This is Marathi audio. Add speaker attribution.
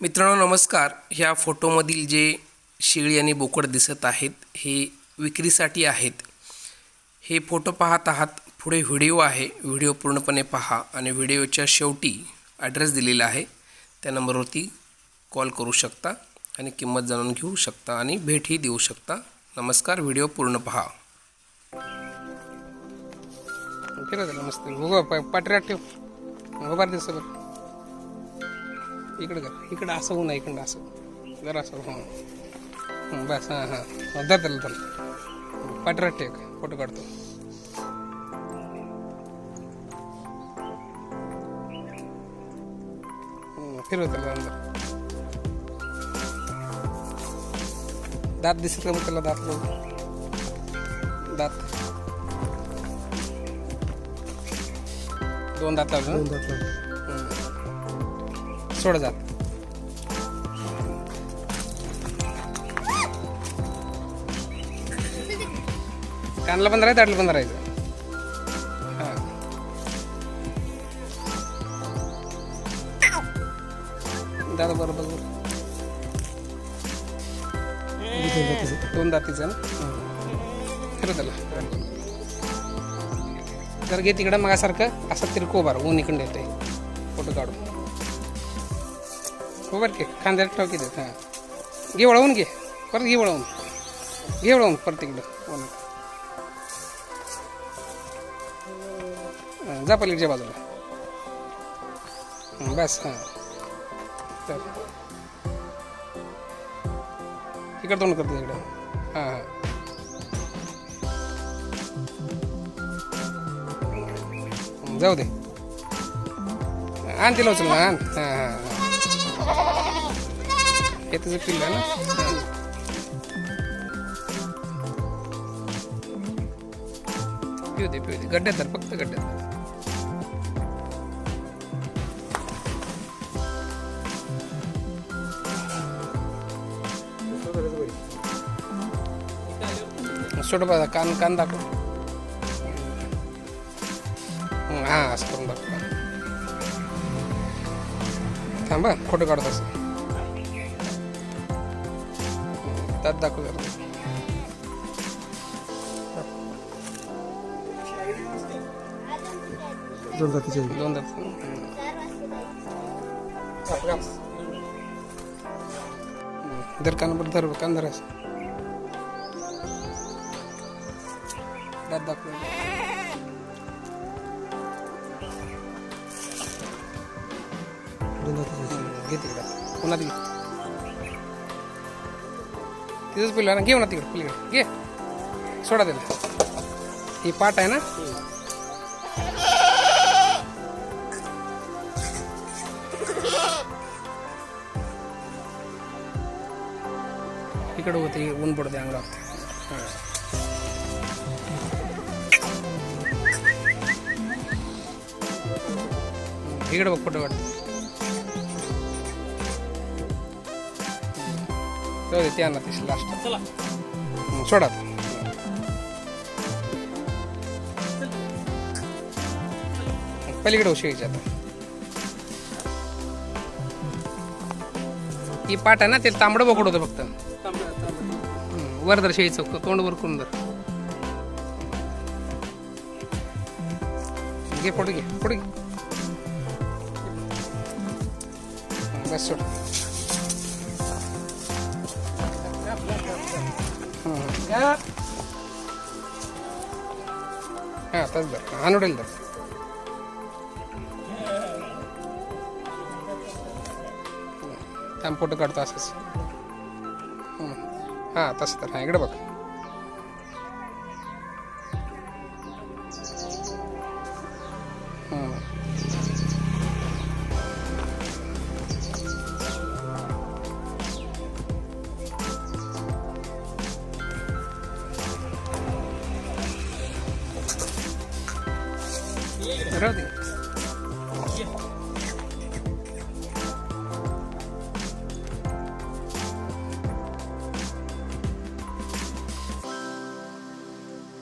Speaker 1: मित्रांनो नमस्कार. ह्या फोटोमधील जे शेळी आणि बोकड दिसत आहेत हे विक्रीसाठी आहेत. हे फोटो पाहत आहात पुढे व्हिडिओ आहे. व्हिडिओ पूर्णपणे पहा आणि व्हिडिओच्या शेवटी ॲड्रेस दिलेला आहे. त्या नंबरवरती कॉल करू शकता आणि किंमत जाणून घेऊ शकता आणि भेटही देऊ शकता. नमस्कार व्हिडिओ पूर्ण पहा. नमस्ते. पाटऱ्या ठेव. उभार इकडं का इकडं असं होऊ नये इकडं असं जरा असं हां बस हां हां. धर त्याला धर. पाठरात टेक फोटो काढतो. हं, फिरव त्याला अंदर. दात दिसत का मग त्याला दात दात. दोन दात लावले. सोड जात कानला पण राहायचं आटलं पण राहायचं. हा. दादा बरोबर दोन दातीचं ना? खरं त्याला. तर घे तिकडं मगासारखं असं तिरको कोबार ऊन इकडे येते फोटो काढून. हो घे खांद्याला ठेव की हां. घे वळवून घे. परत घे वळवून. घे वळवून परत इकडं वळून. हां, जा पलीकडच्या बाजूला. बस हां. तर इकडं तोंड करतो इकडं. हां हां. जाऊ दे. आण तिला उचल ना आण. हां हां हां. हे तुझं पिल्लं ना पिऊ दे पिऊ दे गड्ड्यात तर फक्त गड्ड्यात धर. सोड बघा कान कान दाखव हां हा असं करून दाखव थांबा फोटो काढत असं त्यात दाखव जरा
Speaker 2: दोन जातीचे आहेत.
Speaker 1: दोन दात धर कानावर धर कान धर असं. दात दाखव
Speaker 2: दोन जातीचे आहेत.
Speaker 1: घे तिकडं पुन्हा घे तिथंच पिल्ला ना? घेऊ ना तिकडे पलीकडे. घे. सोडा त्याला. ही पाट आहे ना? इकडं होते ऊन पडते अंगणात इकडे बघ फोटो काढतो जाऊ दे त्या ना तिशी लास्ट चला सोडा. पलीकडे उशिरायची आता. ही पाट आहे ना ते तांबडं बोकड होतं फक्त. वर दर शेळीचं तोंड वर करून दर घे फोटो घे फोटो घे. बस सोड. हा. तस धर अनुडेल धर. थांब फोटो काढतो असंच. हं. हा तसं तर. हा इकडे बघ. हं. राहू दे